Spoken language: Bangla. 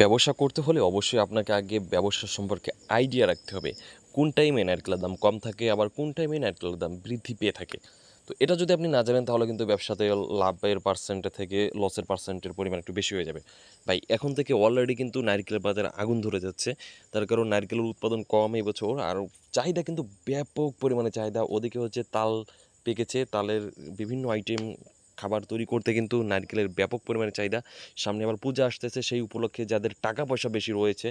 ব্যবসা করতে হলে অবশ্যই আপনাকে আগে ব্যবসা সম্পর্কে আইডিয়া রাখতে হবে। কোন টাইমে নারকেলের দাম কম থাকে, আবার কোন টাইমে নারকেলের দাম বৃদ্ধি পেয়ে থাকে। তো এটা যদি আপনি না জানেন, তাহলে কিন্তু ব্যবসাতে লাভের পার্সেন্টে থেকে লসের পার্সেন্টের পরিমাণ একটু বেশি হয়ে যাবে। ভাই, এখন থেকে অলরেডি কিন্তু নারকেলের বাজারে আগুন ধরে যাচ্ছে। তার কারণ নারকেলের উৎপাদন কম এই বছর আর চাহিদা কিন্তু ব্যাপক পরিমাণে চাহিদা। ওদিকে হচ্ছে তাল পেকেছে, তালের বিভিন্ন আইটেম খাবার তৈরি করতে কিন্তু নারকেলের ব্যাপক পরিমাণে চাহিদা। সামনে আবার পূজা আসতেছে, সেই উপলক্ষে যাদের টাকা পয়সা বেশি রয়েছে